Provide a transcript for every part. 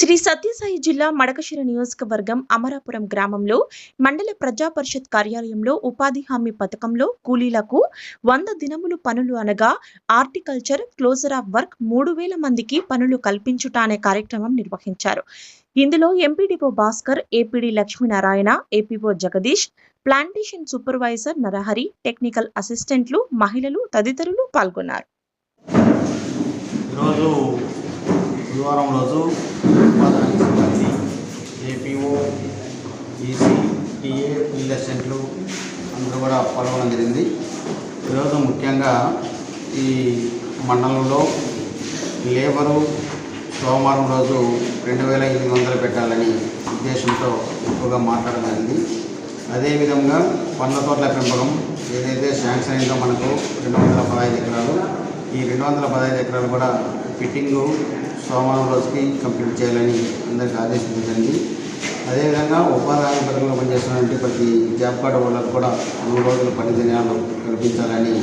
శ్రీ సత్యసాయి జిల్లా మడకశిర నియోజకవర్గం అమరాపురం గ్రామంలో మండల ప్రజా పరిషత్ కార్యాలయంలో ఉపాధి హామీ పథకంలో కూలీలకు వంద దినములు పనులు అనగా ఆర్టికల్చర్ క్లోజర్ ఆఫ్ వర్క్ మూడు వేల మందికి పనులు కల్పించుట అనే కార్యక్రమం నిర్వహించారు. ఇందులో MPDO Bhaskar APD Lakshminarayana APO Jagadish plantation supervisor Narahari technical అసిస్టెంట్లు మహిళలు తదితరులు పాల్గొన్నారు. ఈరోజు బుధవారం రోజు ఉపాధి సిబ్బంది ఏపీఓ ఈసీ టీఏ ఫీల్డ్ అసిస్టెంట్లు అందరూ కూడా పాల్గొనడం జరిగింది. ఈరోజు ముఖ్యంగా ఈ మండలంలో లేబరు సోమవారం రోజు రెండు వేల ఎనిమిది వందలు పెట్టాలని ఉద్దేశంతో ఎక్కువగా మాట్లాడడం జరిగింది. అదేవిధంగా పండ్ల తోటల పెంపకం ఏదైతే శాంక్షన్ అయిందో మనకు రెండు వందల పదహైదు ఎకరాలు ఈ రెండు వందల పదహైదు ఎకరాలు కూడా ఫిట్టింగు సోమవారం రోజుకి కంప్లీట్ చేయాలని అందరికీ ఆదేశించండి అదేవిధంగా ఉపాధి హామీ పథకంలో పనిచేస్తున్నటువంటి ప్రతి జాబ్ కార్డు వాళ్ళకు కూడా మూడు రోజులు పని దినాలు కల్పించాలని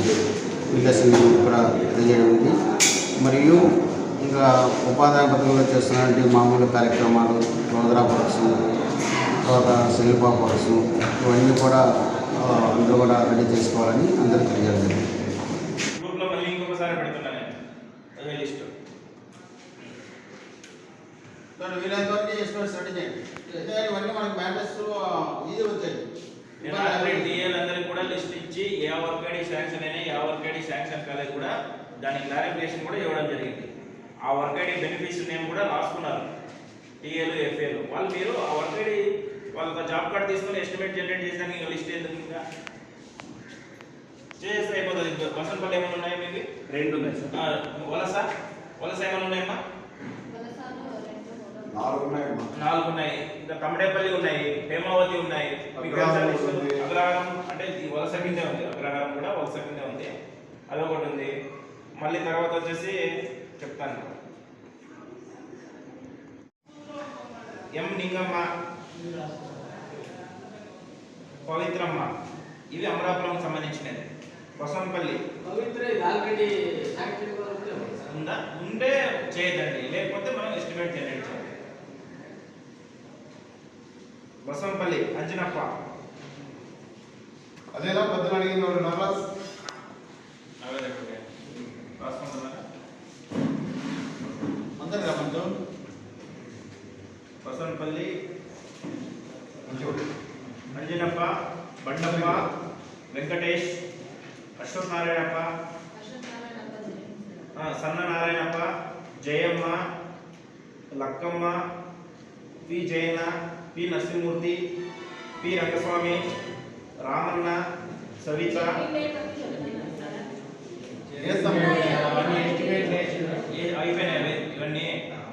పిల్లర్స్ని కూడా తెలియజేయడం మరియు ఇంకా ఉపాధి పథకంలో చేస్తున్నటువంటి మామూలు కార్యక్రమాలు రోదరా వర్క్స్ తర్వాత శిల్పా వర్క్స్ ఇవన్నీ కూడా అందరూ కూడా రెడీ చేసుకోవాలని అందరికీ తెలియజేయడం గ్రూప్లో మళ్ళీ ఇంకొకసారి పెడుతున్నా నేను అదే లిస్ట్ వీలైనంత వరకు ఎస్టిమేట్స్ రెడీ చేయండి. ఇవన్నీ మనకి మ్యాటర్స్ ఈజీ వచ్చాయి. టీఏలందరికీ కూడా లిస్ట్ ఇచ్చి ఏ వర్క్ ఐడి శాంక్షన్ అయినా ఏ వర్క్ ఐడి శాంక్షన్ కాలేదు కూడా దాని క్లారిఫికేషన్ కూడా ఇవ్వడం జరిగింది. ఆ వర్క్ ఐడి బెనిఫిట్స్ నేమ్ కూడా రాసుకున్నారు టీఏలు ఎఫ్ఏలు. వాళ్ళు మీరు ఆ వర్క్ ఐడి వాళ్ళ జాబ్ కార్డ్ తీసుకొని ఎస్టిమేట్ జనరేట్ చేసాక ఇంకా లిస్ట్ ఎందుకు ఇంకా? చేస్తే అయిపోతుంది ఇంకా. వసంతపల్లి ఏమైనా ఉన్నాయా మీకు? రెండు ఉన్నాయి సార్. వలస? వలస ఏమైనా ఉన్నాయమ్మా? నాలుగు ఉన్నాయి ఇంకా తమిడేపల్లి ఉన్నాయి హేమావతి ఉన్నాయి అగ్రహారం అంటే ఈ వలస కిందే ఉంది. అగ్రహారం కూడా వలస కిందే ఉంది. అదొకటి ఉంది. మళ్ళీ తర్వాత వచ్చేసి చెప్తాను. ఎం నింగమ్మ పవిత్రమ్మ. ఇవి అమరాపురం సంబంధించినది వసంతపల్లి పవిత్ర ఆల్రెడీ. ఉందా? ఉంటే చేయదండి. లేకపోతే మనం ఎస్టిమేట్ జనరేట్ చేయాలి. ಬಸವಂಪಲ್ಲಿ ಅಂಜನಪ್ಪ. ಅದೇನ ಬದಲಾವಣೆ ನೋಡಿ ನವರಾಜ್ ಅಂದ್ರೆ ಬಂತು ಬಸವನಪಲ್ಲಿ. ಅಂಜನಪ್ಪ ಬಂಡಪ್ಪ ವೆಂಕಟೇಶ್ ಅಶ್ವಥ್ ನಾರಾಯಣಪ್ಪ ಹಾಂ ಸಣ್ಣ ನಾರಾಯಣಪ್ಪ ಜಯಮ್ಮ ಲಕ್ಕಮ್ಮ ಪಿ ಜಯನ పి. నరసింహమూర్తి పి. రంగస్వామి రామన్న సవిత. ఏ సమయం?